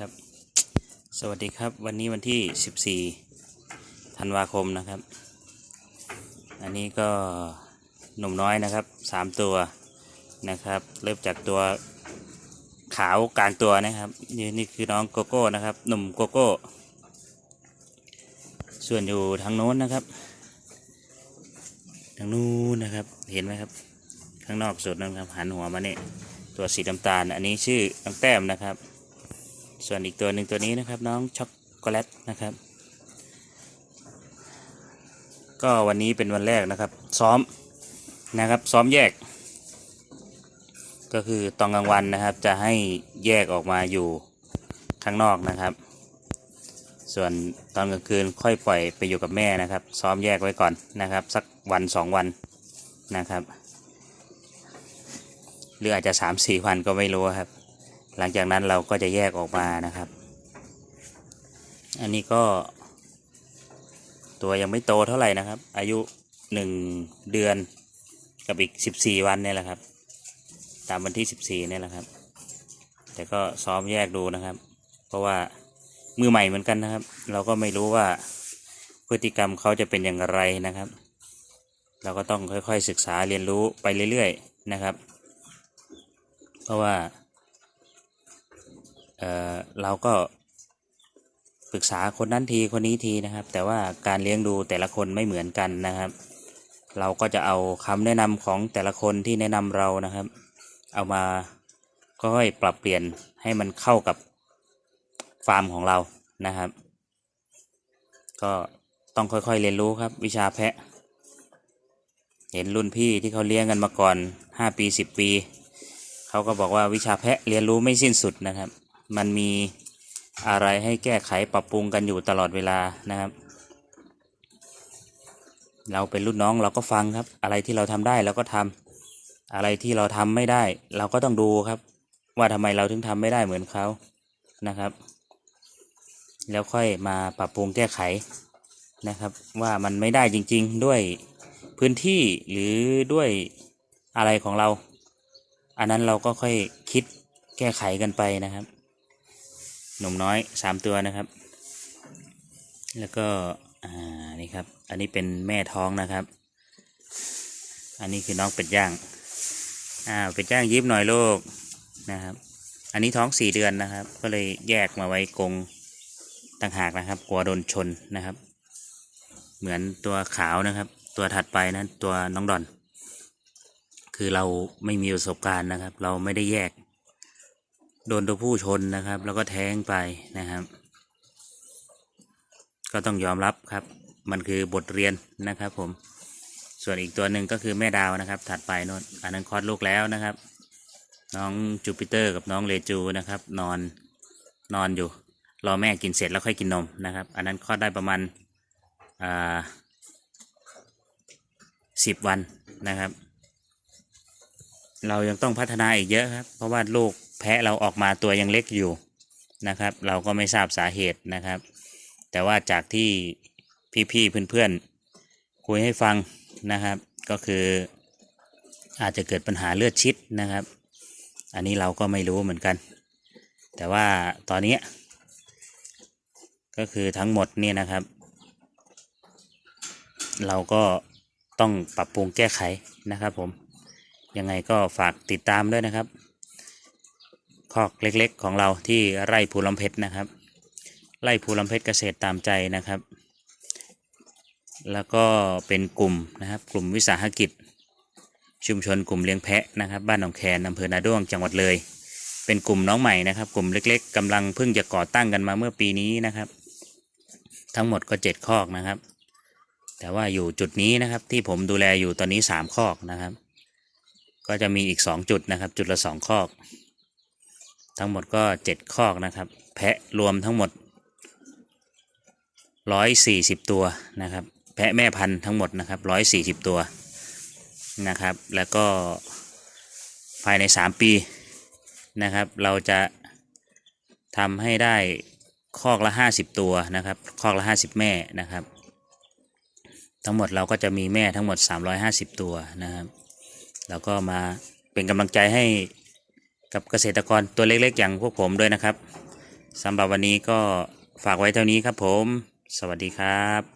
ครับ สวัสดีครับ วันนี้วันที่ 14 ธันวาคมนะครับ อันนี้ก็หนุ่มน้อยนะครับสามตัวนะครับ เริ่มจากตัวขาวกลางตัวนะครับ นี่นี่คือน้องโกโก้นะครับ หนุ่มโกโก้ ส่วนอยู่ทางโน้นนะครับ ทางนู้นนะครับ เห็นไหมครับ ข้างนอกสุดนะครับ หันหัวมาเนี่ยตัวสีน้ำตาล อันนี้ชื่อน้องแต้มนะครับ ส่วนอีกตัวหนึ่งตัวนี้นะครับน้องช็อกโกแลตนะครับ ก็วันนี้เป็นวันแรกนะครับ ซ้อมนะครับซ้อมแยก ก็คือตอนกลางวันนะครับ จะให้แยกออกมาอยู่ข้างนอกนะครับ ส่วนตอนกลางคืนค่อยปล่อยไปอยู่กับแม่นะครับ ซ้อมแยกไว้ก่อนนะครับ สักวันสองวันนะครับ หรืออาจจะสามสี่วันก็ไม่รู้ครับ หลังจากนั้นเราก็จะแยกออกมานะครับ อันนี้ก็ ตัวยังไม่โตเท่าไหร่นะครับ อายุหนึ่งเดือนกับอีกสิบสี่วันเนี่ยแหละครับ ตามวันที่สิบสี่เนี่ยแหละครับ แต่ก็ซ้อมแยกดูนะครับ เพราะว่ามือใหม่เหมือนกันนะครับ เราก็ไม่รู้ว่าพฤติกรรมเขาจะเป็นอย่างไรนะครับ เราก็ต้องค่อยๆศึกษาเรียนรู้ไปเรื่อยๆนะครับ เพราะว่า เออเราก็ปรึกษาคนนั้นทีคนนี้ทีนะครับ แต่ว่าการเลี้ยงดูแต่ละคนไม่เหมือนกันนะครับ เราก็จะเอาคำแนะนำของแต่ละคนที่แนะนำเรานะครับ เอามาค่อยปรับเปลี่ยนให้มันเข้ากับฟาร์มของเรานะครับ ก็ต้องค่อยๆเรียนรู้ครับ วิชาแพะ เห็นรุ่นพี่ที่เขาเลี้ยงกันมาก่อนห้าปีสิบปี เขาก็บอกว่าวิชาแพะเรียนรู้ไม่สิ้นสุดนะครับ มันมีอะไรให้แก้ไขปรับปรุงกันอยู่ตลอดเวลานะครับ เราเป็นรุ่นน้องเราก็ฟังครับ อะไรที่เราทำได้เราก็ทำอะไรที่เราทำไม่ได้ เราก็ต้องดูครับ ว่าทำไมเราถึงทำไม่ได้เหมือนเขานะครับ แล้วค่อยมาปรับปรุงแก้ไขนะครับ ว่ามันไม่ได้จริง ๆ ด้วยพื้นที่หรือด้วยอะไรของเรา อันนั้นเราก็ค่อยคิดแก้ไขกันไปนะครับ นุ่มน้อยสามตัวนะครับ แล้วก็อ่านี่ครับ อันนี้เป็นแม่ท้องนะครับ อันนี้คือน้องเป็ดย่างอ่าเป็ดย่างยิบหน่อยลูกนะครับ อันนี้ท้องสี่เดือนนะครับ ก็เลยแยกมาไว้กรงต่างหากนะครับกลัวโดนชนนะครับ เหมือนตัวขาวนะครับ ตัวถัดไปนะตัวน้องดอน คือเราไม่มีประสบการณ์นะครับ เราไม่ได้แยก โดนตัวผู้ชนนะครับ แล้วก็แท้งไปนะครับ ก็ต้องยอมรับครับ มันคือบทเรียนนะครับ ผม ส่วนอีกตัวหนึ่งก็คือแม่ดาวนะครับ ถัดไปนนอันนั้นคลอดลูกแล้วนะครับ น้องจูปิเตอร์กับน้องเลจูนะครับ นอนนอนอยู่ รอแม่กินเสร็จแล้วค่อยกินนมนะครับ อันนั้นคลอดได้ประมาณอ่าสิบวันนะครับ เรายังต้องพัฒนาอีกเยอะครับ เพราะว่าลูก แพะเราออกมาตัวยังเล็กอยู่นะครับ เราก็ไม่ทราบสาเหตุนะครับ แต่ว่าจากที่พี่ๆเพื่อนๆคุยให้ฟังนะครับ ก็คืออาจจะเกิดปัญหาเลือดชิดนะครับ อันนี้เราก็ไม่รู้เหมือนกัน แต่ว่าตอนนี้ก็คือทั้งหมดเนี่ยนะครับ เราก็ต้องปรับปรุงแก้ไขนะครับผม ยังไงก็ฝากติดตามด้วยนะครับ คอกเล็กๆ ของเราที่ไร่ภูลำเพชรนะครับ ไร่ภูลำเพชรเกษตรตามใจนะครับ แล้วก็เป็นกลุ่มนะครับ กลุ่มวิสาหกิจ ชุมชนกลุ่มเลี้ยงแพะนะครับ บ้านหนองแคนอำเภอนาด้วงจังหวัดเลย เป็นกลุ่มน้องใหม่นะครับ กลุ่มเล็กๆกำลังเพิ่งจะก่อตั้งกันมาเมื่อปีนี้นะครับ ทั้งหมดก็เจ็ดคอกนะครับ แต่ว่าอยู่จุดนี้นะครับที่ผมดูแลอยู่ตอนนี้สามคอกนะครับ ก็จะมีอีกสองจุดนะครับ จุดละสองคอก ทั้งหมดก็เจ็ดคอกนะครับ แพะรวมทั้งหมดร้อยสี่สิบตัวนะครับ แพะแม่พันธุ์ทั้งหมดนะครับร้อยสี่สิบตัวนะครับ แล้วก็ภายในสามปีนะครับ เราจะทำให้ได้คอกละห้าสิบตัวนะครับ คอกละห้าสิบแม่นะครับ ทั้งหมดเราก็จะมีแม่ทั้งหมด350ตัวนะครับ แล้วก็มาเป็นกำลังใจให้ กับเกษตรกรตัวเล็กๆ อย่างพวกผมด้วยนะครับสำหรับวันนี้ก็ฝากไว้เท่านี้ครับผม สวัสดีครับ